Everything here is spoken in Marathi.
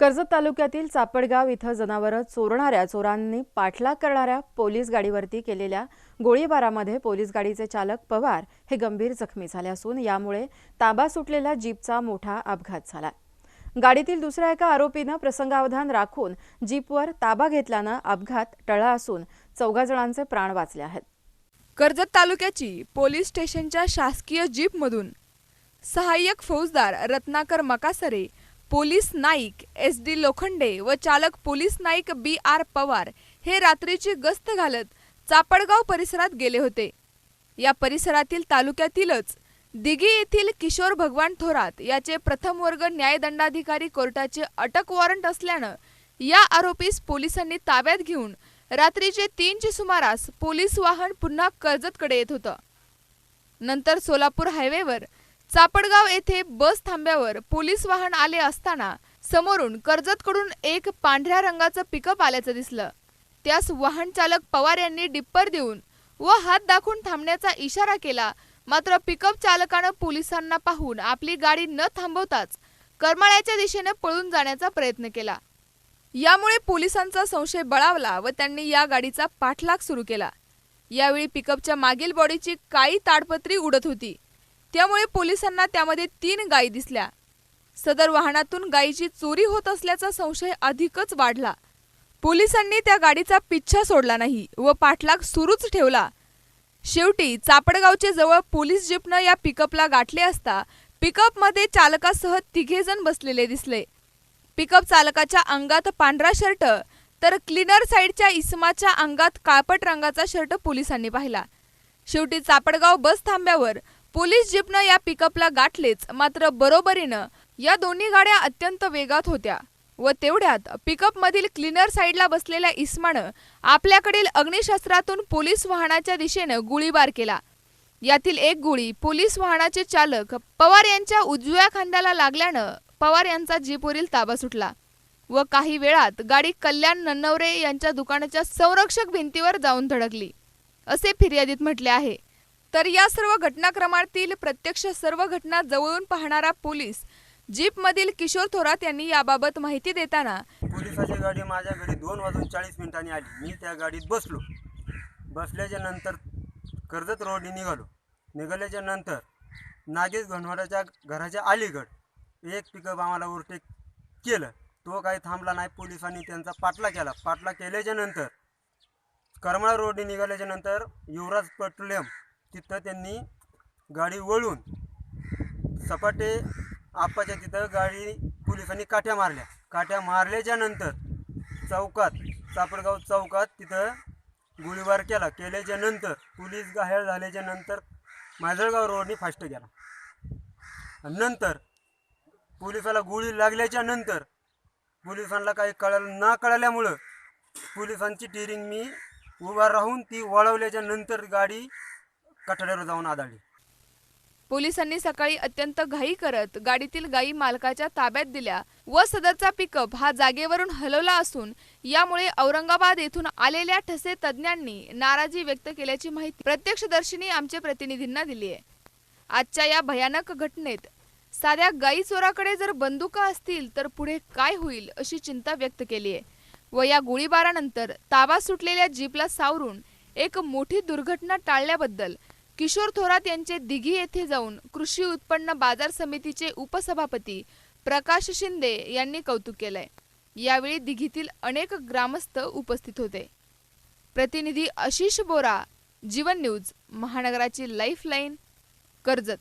कर्जत तालुक्यातील चापडगाव इथं जनावरं चोरणाऱ्या चोरांनी पाठलाग करणाऱ्या पोलीस गाडीवरती केलेल्या गोळीबारामध्ये पोलीस गाडीचे चालक पवार हे गंभीर जखमी झाले असून यामुळे ताबा सुटलेल्या जीपचा मोठा अपघात झाला. गाडीतील दुसऱ्या एका आरोपीनं प्रसंगावधान राखून जीपवर ताबा घेतल्यानं अपघात टळला असून चौघा जणांचे प्राण वाचले आहेत. कर्जत तालुक्याची पोलीस स्टेशनच्या शासकीय जीपमधून सहाय्यक फौजदार Ratnakar Makasare police Naik S D Lokhande व चालक police Naik B R Pawar हे रात्रीची गस्त घालत चापडगाव परिसरात गेले होते. या परिसरातील तालुक्यातीलच दिघी येथील किशोर भगवान थोरात याचे प्रथम वर्ग न्यायदंडाधिकारी कोर्टाचे अटक वॉरंट असल्यानं या आरोपीस पोलिसांनी ताब्यात घेऊन रात्रीचे तीनच्या सुमारास पोलीस वाहन पुन्हा कर्जतकडे येत होतं. नंतर सोलापूर हायवेवर चापडगाव येथे बस थांब्यावर पोलीस वाहन आले असताना समोरून कर्जतकडून एक पांढऱ्या रंगाचं पिकअप आल्याचं दिसलं. त्यास वाहन चालक पवार यांनी डिप्पर देऊन व हात दाखवून थांबण्याचा इशारा केला. मात्र पिकअप चालकानं पोलिसांना पाहून आपली गाडी न थांबवताच करमाळ्याच्या दिशेने पळून जाण्याचा प्रयत्न केला. यामुळे पोलिसांचा संशय बळावला व त्यांनी या गाडीचा पाठलाग सुरू केला. यावेळी पिकअपच्या मागील बॉडीची काळी ताडपत्री उडत होती. त्यामुळे पोलिसांना त्यामध्ये तीन गायी दिसल्या. सदर वाहनातून गायीची चोरी होत असल्याचा संशय अधिकच वाढला. पोलिसांनी त्या गाडीचा पिच्छा सोडला नाही व पाठलाग सुरूच ठेवला. शेवटी चापडगावचे जवळ पोलीस जीपनं या पिकअपला गाठले असता पिकअपमध्ये चालकासह तिघेजण बसलेले दिसले. पिकअप चालकाच्या अंगात पांढरा शर्ट तर क्लीनर साईडच्या इसमाच्या अंगात काळपट रंगाचा शर्ट पोलिसांनी पाहिला. शेवटी चापडगाव बस थांब्यावर पोलीस जीपनं या पिकअपला गाठलेच मात्र बरोबरीनं या दोन्ही गाड्या अत्यंत वेगात होत्या व तेवढ्यात पिकअपमधील क्लीनर साईडला बसलेल्या इस्मानं आपल्याकडील अग्निशस्त्रातून पोलीस वाहनाच्या दिशेनं गोळीबार केला. यातील एक गोळी पोलीस वाहनाचे चालक पवार यांच्या उजव्या खांद्याला लागल्यानं पवार यांचा जीपवरील ताबा सुटला व काही वेळात गाडी कल्याण नन्नवरे यांच्या दुकानाच्या संरक्षक भिंतीवर जाऊन धडकली असे फिर्यादीत म्हटले आहे. तर या सर्व घटनाक्रमातील प्रत्यक्ष सर्व घटना जवळून पाहणारा पोलीस जीपमधील किशोर थोरात यांनी याबाबत माहिती देताना पोलिसाची गाडी माझ्या घरी दोन वाजून चाळीस मिनिटांनी आली. मी त्या गाडीत बसलो. बसल्याच्या नंतर कर्जत रोडने निघालो. निघाल्याच्या नंतर नागेश घनवाडाच्या घराच्या अलीगड एक पिकअप आम्हाला ओव्हरटेक केलं. तो काही थांबला नाही. पोलिसांनी त्यांचा पाटला केला. पाटला केल्याच्यानंतर करमाळा रोडने निघाल्याच्या नंतर युवराज पेट्रोलियम तिथं त्यांनी गाडी वळून सपाटे आप्पाच्या तिथं गाडी पोलिसांनी काठ्या मारल्या. काठ्या मारल्याच्या नंतर चौकात सापडगाव चौकात तिथं गोळीबार केला. केल्याच्यानंतर पोलीस घायल झाल्याच्यानंतर माजळगाव रोडने फास्ट गेला. नंतर पोलिसाला गोळी लागल्याच्या नंतर पोलिसांना काही कळालं ना कळल्यामुळं पोलिसांची टिरिंग मी उभा राहून ती वळवल्याच्या नंतर गाडी कठड्यावर जाऊन आदळली. पोलिसांनी सकाळी अत्यंत घाई करत गाडीतील गायी मालकाच्या ताब्यात दिल्या व सदरचा पिकअप हा जागेवरून हलवला असून यामुळे औरंगाबाद येथून आलेल्या ठसे तज्ज्ञांनी नाराजी व्यक्त केल्याची माहिती प्रत्यक्षदर्शींनी आमच्या प्रतिनिधींना दिली आहे. आजच्या या भयानक घटनेत साध्या गाई चोराकडे जर बंदुका असतील तर पुढे काय होईल अशी चिंता व्यक्त केली आहे. व या गोळीबारानंतर ताबा सुटलेल्या जीपला सावरून एक मोठी दुर्घटना टाळल्याबद्दल किशोर थोरात यांचे दिघी येथे जाऊन कृषी उत्पन्न बाजार समितीचे उपसभापती प्रकाश शिंदे यांनी कौतुक केलंय. यावेळी दिघीतील अनेक ग्रामस्थ उपस्थित होते. प्रतिनिधी आशिष बोरा जीवन न्यूज महानगराची लाईफलाईन कर्जत.